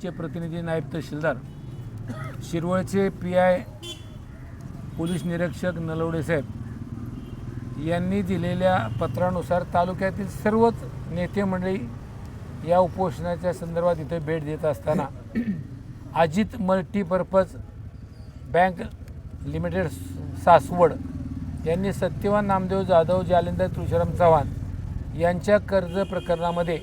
स्टेशनचे प्रतिनिधी नायब तहसीलदार शिरवळचे पी आय पोलीस निरीक्षक नलवडे साहेब यांनी दिलेल्या पत्रानुसार तालुक्यातील सर्वच नेते मंडळी या उपोषणाच्या संदर्भात इथे भेट देत असताना Ajit multipurpose bank limited Saswad यांनी सत्यवान नामदेव जाधव जालिंदर तुळशीराम चव्हाण यांच्या कर्ज प्रकरणामध्ये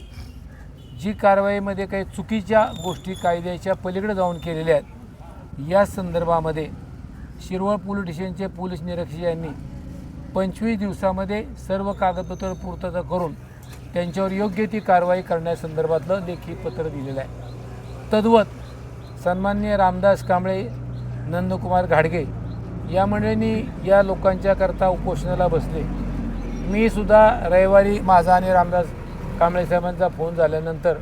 जी कारवाईमध्ये काही चुकीच्या गोष्टी कायद्याच्या पलीकडे जाऊन केलेल्या आहेत या संदर्भामध्ये शिरवळ पोलीस स्टेशनचे पोलीस निरीक्षक यांनी पंचवीस दिवसामध्ये सर्व कागदपत्र पूर्तता करून त्यांच्यावर योग्य ती कारवाई करण्यासंदर्भातलं लेखी पत्र दिलेलं आहे. तद्वत सन्माननीय रामदास कांबळे नंदकुमार घाडगे या मंडळींनी या लोकांच्याकरता उपोषणाला बसले. मी सुद्धा रविवारी माझा आणि रामदास कांबळे साहेबांचा फोन झाल्यानंतर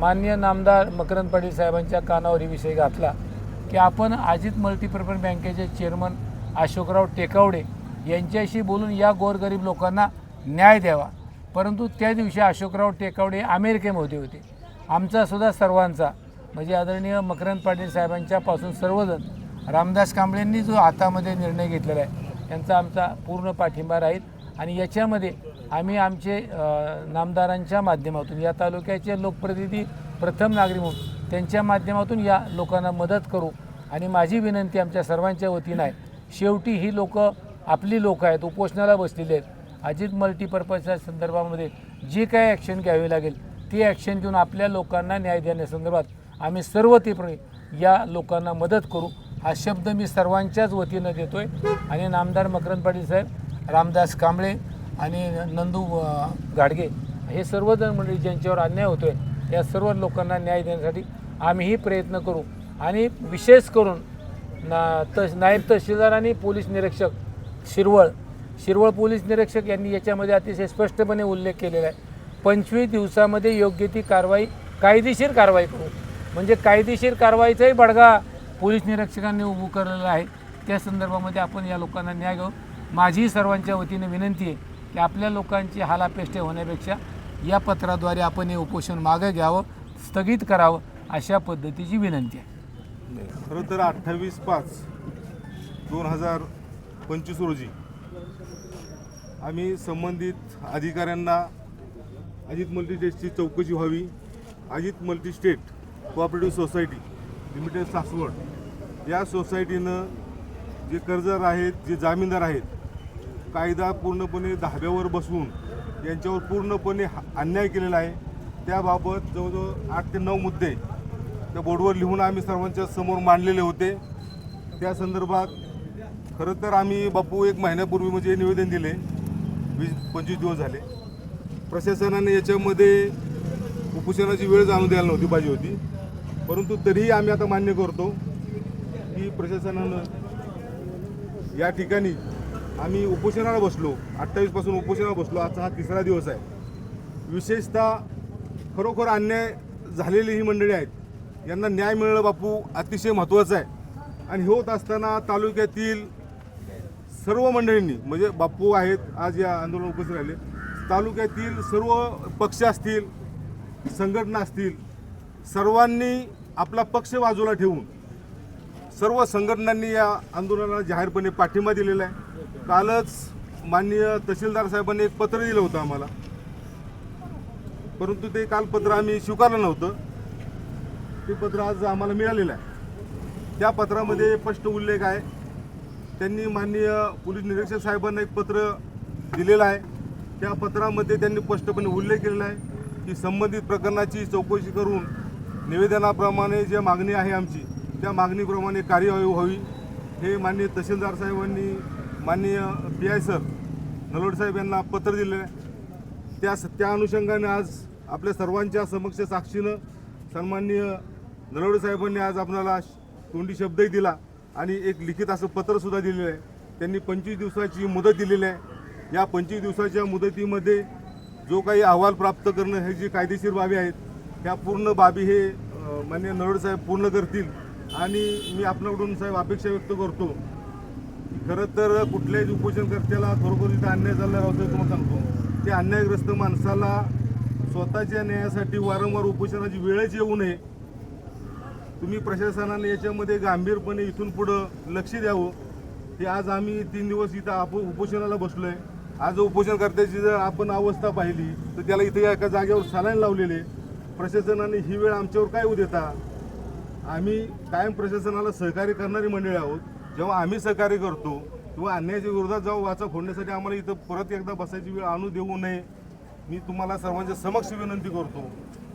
माननीय नामदार मकरंद पाटील साहेबांच्या कानावर ही विषय घातला की आपण अजित मल्टीपर्पज बँकेचे चेअरमन अशोकराव टेकावडे यांच्याशी बोलून या गोरगरीब लोकांना न्याय द्यावा. परंतु त्या दिवशी अशोकराव टेकावडे अमेरिकेमध्ये होते. आमचासुद्धा सर्वांचा म्हणजे आदरणीय मकरंद पाटील साहेबांच्यापासून सर्वजण रामदास कांबळेंनी जो हातामध्ये निर्णय घेतलेला आहे त्यांचा आमचा पूर्ण पाठिंबा राहील. आणि याच्यामध्ये आम्ही आमचे नामदारांच्या माध्यमातून या तालुक्याचे लोकप्रतिनिधी प्रथम नागरिक म्हणून त्यांच्या माध्यमातून या लोकांना मदत करू. आणि माझी विनंती आमच्या सर्वांच्या वतीनं आहे शेवटी ही लोक आपली लोकं आहेत उपोषणाला बसलेली आहेत. अजित मल्टीपर्पजच्या संदर्भामध्ये जी काय ॲक्शन घ्यावी लागेल ती ॲक्शन घेऊन आपल्या लोकांना न्याय देण्यासंदर्भात आम्ही सर्व तीव्र या लोकांना मदत करू. हा शब्द मी सर्वांच्याच वतीनं देतो आहे आणि नामदार मकरंद पाटील साहेब रामदास कांबळे आणि नंदू गाडगे. हे सर्वजण मंडळी ज्यांच्यावर अन्याय होतो आहे या सर्व लोकांना न्याय देण्यासाठी आम्हीही प्रयत्न करू. आणि विशेष करून ना तस नायब तहसीलदार आणि पोलीस निरीक्षक शिरवळ. शिरवळ पोलीस निरीक्षक यांनी याच्यामध्ये अतिशय स्पष्टपणे उल्लेख केलेला आहे. पंचवीस दिवसामध्ये योग्य ती कारवाई कायदेशीर कारवाई करू. म्हणजे कायदेशीर कारवाईचाही बडगा पोलीस निरीक्षकांनी उभं केलेला आहे. त्या संदर्भामध्ये आपण या लोकांना न्याय घेऊ माझी सर्वांच्या वतीने विनंती आहे की आपल्या लोकांची हालापेष्टे होण्यापेक्षा या पत्राद्वारे आपण हे उपोषण मागं घ्यावं स्थगित करावं अशा पद्धतीची विनंती आहे. खरं तर अठ्ठावीस पाच दोन हजार पंचवीस रोजी आम्ही संबंधित अधिकाऱ्यांना अजित मल्टीस्टेटची चौकशी व्हावी Ajit multistate cooperative society limited Saswad या सोसायटीनं जे कर्जदार आहेत जे जामीनदार आहेत कायदा पूर्णपणे धाब्यावर बसवून यांच्यावर पूर्णपणे हा- अन्याय केलेला आहे. त्याबाबत जवळजवळ आठ ते नऊ मुद्दे त्या बोर्डवर लिहून आम्ही सर्वांच्या समोर मांडलेले होते. त्या संदर्भात खरं तर आम्ही बापू एक महिन्यापूर्वी म्हणजे निवेदन दिले. वीस पंचवीस दिवस झाले. प्रशासनाने याच्यामध्ये उपोषणाची वेळ जाणून द्यायला नव्हती पाहिजे होती. परंतु तरीही आम्ही आता मान्य करतो की प्रशासनानं या ठिकाणी आम्ही उपोषणाला बसलो अठ्ठावीसपासून उपोषणाला बसलो. आजचा हा तिसरा दिवस आहे. विशेषतः खरोखर अन्याय झालेली ही मंडळी आहेत. यांना न्याय मिळणं बापू अतिशय महत्त्वाचं आहे. आणि हे होत असताना तालुक्यातील सर्व मंडळींनी म्हणजे बापू आहेत आज या आंदोलन उपस्थित राहिले. तालुक्यातील सर्व पक्ष असतील संघटना असतील सर्वांनी आपला पक्ष बाजूला ठेवून सर्व संघटनांनी या आंदोलनाला जाहीरपणे पाठिंबा दिलेला आहे. कालच माननीय तहसीलदार साहेबांनी एक पत्र दिलं होतं आम्हाला. परंतु ते काल पत्र आम्ही स्वीकारलं नव्हतं. ते पत्र आज आम्हाला मिळालेलं आहे. त्या पत्रामध्ये स्पष्ट उल्लेख आहे. त्यांनी माननीय पोलीस निरीक्षक साहेबांना एक पत्र दिलेलं आहे. त्या पत्रामध्ये त्यांनी स्पष्टपणे उल्लेख केलेला आहे की संबंधित प्रकरणाची चौकशी करून निवेदनाप्रमाणे जे मागणी आहे आमची त्या मागणीप्रमाणे कार्यवाही व्हावी. हे माननीय तहसीलदार साहेबांनी माननीय पी आय सर नलोड साहेब यांना पत्र दिलेलं आहे. त्या त्या अनुषंगाने आज आपल्या सर्वांच्या समक्ष साक्षीनं सन्माननीय नलोडे साहेबांनी आज आपल्याला तोंडी शब्दही दिला आणि एक लिखित असं पत्रसुद्धा दिलेलं आहे. त्यांनी पंचवीस दिवसाची मुदत दिलेली आहे. या पंचवीस दिवसाच्या मुदतीमध्ये जो काही अहवाल प्राप्त करणं हे जी कायदेशीर बाबी आहेत ह्या पूर्ण बाबी हे मान्य माननीय साहेब पूर्ण करतील. आणि मी आपल्याकडून साहेब अपेक्षा व्यक्त करतो खरं तर कुठल्याही उपोषणकर्त्याला खरोखर इथं अन्याय झाला होतं तुम्हाला सांगतो. त्या अन्यायग्रस्त माणसाला स्वतःच्या न्यायासाठी वारंवार उपोषणाची वेळच येऊ नये. तुम्ही प्रशासनाने याच्यामध्ये गांभीरपणे इथून पुढं लक्ष द्यावं. ते आज आम्ही तीन दिवस इथं आप उपोषणाला बसलो आहे आज उपोषणकर्त्याची जर आपण अवस्था पाहिली तर त्याला इथे एका जागेवर सलाईन लावलेले. प्रशासनाने ही वेळ आमच्यावर काय येऊ देता? आम्ही कायम प्रशासनाला सहकार्य करणारी मंडळी आहोत. जेव्हा आम्ही सहकार्य करतो किंवा अन्यायाच्या विरोधात जाऊ वाचा फोडण्यासाठी आम्हाला इथं परत एकदा बसायची वेळ आणू देऊ नये. मी तुम्हाला सर्वांच्या समक्ष विनंती करतो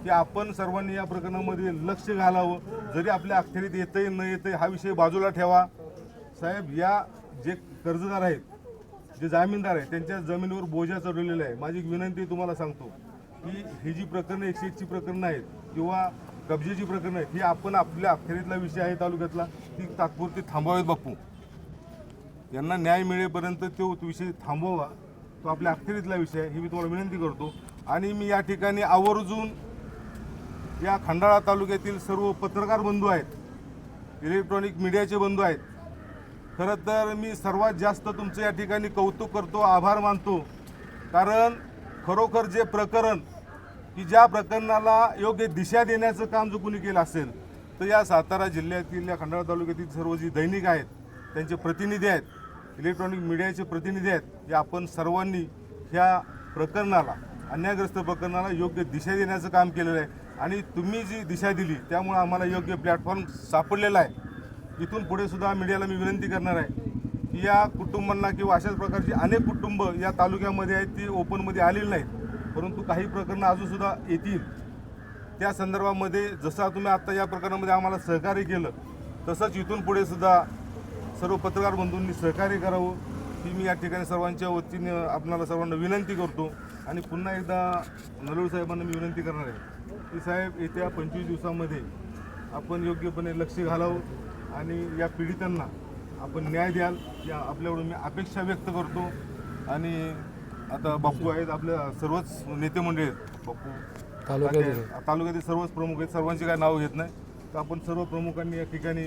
की आपण सर्वांनी या प्रकरणामध्ये लक्ष घालावं. जरी आपल्या अखेरीत येतंय न येतंय हा विषय बाजूला ठेवा. साहेब या जे कर्जदार आहेत जे जामीनदार आहेत त्यांच्या जमिनीवर बोजा चढवलेला आहे. माझी एक विनंती तुम्हाला सांगतो की ही जी प्रकरणं एकशे एकची प्रकरणं आहेत किंवा कब्जेची प्रकरणं आहेत. ही आपण आपल्या अखेरीतला विषय आहे तालुक्यातला. ती तात्पुरती थांबवावेत बापू. यांना न्याय मिळेपर्यंत तो विषय थांबवा. तो आपल्या अखेरीतला विषय आहे. ही मी तुम्हाला विनंती करतो. आणि मी या ठिकाणी आवर्जून या खंडाळा तालुक्यातील सर्व पत्रकार बंधू आहेत इलेक्ट्रॉनिक मीडियाचे बंधू आहेत. खरं तर मी सर्वात जास्त तुमचं या ठिकाणी कौतुक करतो आभार मानतो. कारण खरोखर जे प्रकरण की ज्या प्रकरणाला योग्य दिशा देण्याचं काम जो कुणी केलं असेल तर या सातारा जिल्ह्यातील या खंडाळा तालुक्यातील सर्व जी दैनिक आहेत त्यांचे प्रतिनिधी आहेत इलेक्ट्रॉनिक मीडियाचे प्रतिनिधी आहेत या आपण सर्वांनी ह्या प्रकरणाला अन्यायग्रस्त प्रकरणाला योग्य दिशा देण्याचं काम केलेलं आहे. आणि तुम्ही जी दिशा दिली त्यामुळे आम्हाला योग्य प्लॅटफॉर्म सापडलेला आहे. इथून पुढे सुद्धा मीडियाला मी विनंती करणार आहे की या कुटुंबांना किंवा अशाच प्रकारची अनेक कुटुंब या तालुक्यामध्ये आहेत ती ओपनमध्ये आलेली नाहीत. परंतु काही प्रकरणं अजूनसुद्धा येतील. त्या संदर्भामध्ये जसं तुम्ही आत्ता या प्रकरणामध्ये आम्हाला सहकार्य केलं तसंच इथून पुढे सुद्धा सर्व पत्रकार बंधूंनी सहकार्य करावं ही मी या ठिकाणी सर्वांच्या वतीने आपणाला सर्वांना विनंती करतो. आणि पुन्हा एकदा नलूर साहेबांना मी विनंती करणार आहे की साहेब येत्या पंचवीस दिवसामध्ये आपण योग्यपणे लक्ष घालावं आणि या पीडितांना आपण न्याय द्याल या आपल्याकडून मी अपेक्षा व्यक्त करतो. आणि आता बापू आहेत आपल्या सर्वच नेते मंडळी आहेत. बापू तालुक्यातील. तात्या- तालुक्यातील सर्वच प्रमुख आहेत. सर्वांची काय नाव घेत नाही. तर आपण सर्व प्रमुखांनी या ठिकाणी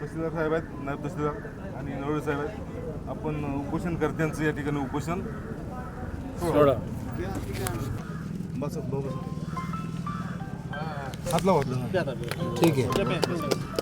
तहसीलदार साहेब आहेत नायब तहसीलदार आणि नवळे साहेब आहेत. आपण उपोषणकर्त्यांचं या ठिकाणी उपोषण. बस बस. हात लावा हात लावा. ठीक आहे.